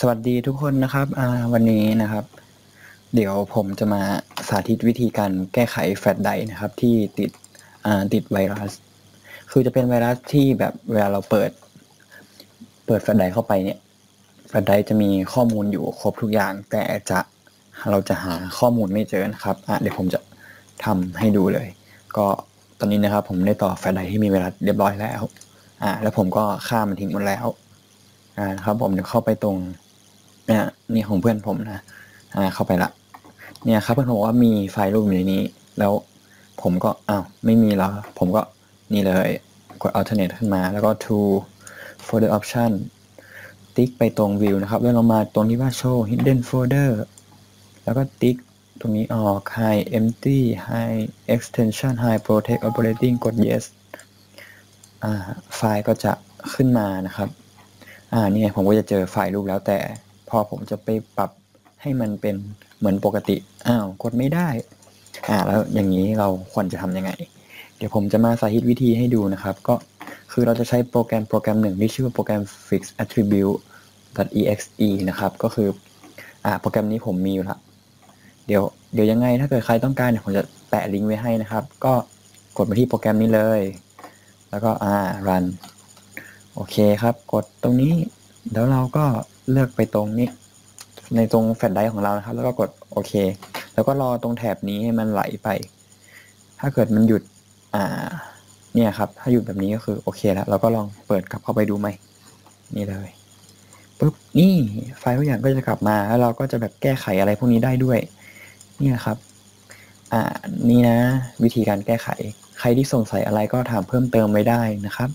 สวัสดีทุกคนนะครับวันนี้นะครับ เดี๋ยวผมจะมาสาธิตวิธีการแก้ไขแฟลชไดร์นะครับที่ติดติดไวรัส คือจะเป็นไวรัสที่แบบเวลาเราเปิด เปิดแฟลชไดร์เข้าไปเนี่ยแฟลชไดร์จะมีข้อมูลอยู่ครบทุกอย่าง แต่จะเราจะหาข้อมูลไม่เจอนะครับเดี๋ยวผมจะทำให้ดูเลย ก็ตอนนี้นะครับผมได้ต่อแฟลชไดร์ที่มีไวรัสเรียบร้อยแล้วอ่าแล้วผมก็ฆ่ามันทิ้งหมดแล้ว อ่าครับผมเดี๋ยวเข้าไปตรงเนี่ยนี่ของเพื่อนผมนะอ่าเข้าไปละเนี่ยครับเพื่อนผมบอกว่ามีไฟล์รูปอยู่ในนี้ แล้วผมก็อ้าวไม่มีแล้ว ผมก็นี่เลยกด alternate ขึ้นมาแล้วก็ to folder option ติ๊กไปตรง view นะครับแล้วเรามาตรงที่ว่า show hidden folder แล้วก็ติ๊กตรงนี้ออก high empty high extension high protect operating กด yes อ่าไฟล์ก็จะขึ้นมานะครับ อ่านี่ไงผมก็จะเจอไฟล์รูปแล้วแต่ พอผมจะไปปรับให้มันเป็นเหมือนปกติ อ้าวกดไม่ได้ อ่า แล้วอย่างนี้เราควรจะทำยังไง เดี๋ยวผมจะมาสาธิตวิธีให้ดูนะครับ ก็คือเราจะใช้โปรแกรมโปรแกรมหนึ่งที่ชื่อว่าโปรแกรม fix attribute exe นะครับ ก็คือ อ่า โปรแกรมนี้ผมมีอยู่ละ เดี๋ยว เดี๋ยวยังไง ถ้าเกิดใครต้องการเนี่ยผมจะแปะลิงก์ไว้ให้นะครับ ก็กดมาที่โปรแกรมนี้เลย แล้วก็ อ่า run โอเคครับ กดตรงนี้ แล้วเราก็เลือกไปตรงนี้ ในตรงแฟลชไดร์ของเรานะครับ แล้วก็กดโอเค แล้วก็รอตรงแถบนี้ให้มันไหลไป ถ้าเกิดมันหยุด อ่า เนี่ยครับ ถ้าหยุดแบบนี้ก็คือโอเคแล้ว เราก็ลองเปิดกลับเข้าไปดูไหมนี่เลยปุ๊บ นี่ไฟล์ทุกอย่างก็จะกลับมา แล้วเราก็จะแบบแก้ไขอะไรพวกนี้ได้ด้วย เนี่ยครับ อ่า นี่นะ วิธีการแก้ไข ใครที่สงสัยอะไรก็ถามเพิ่มเติมไว้ได้นะครับ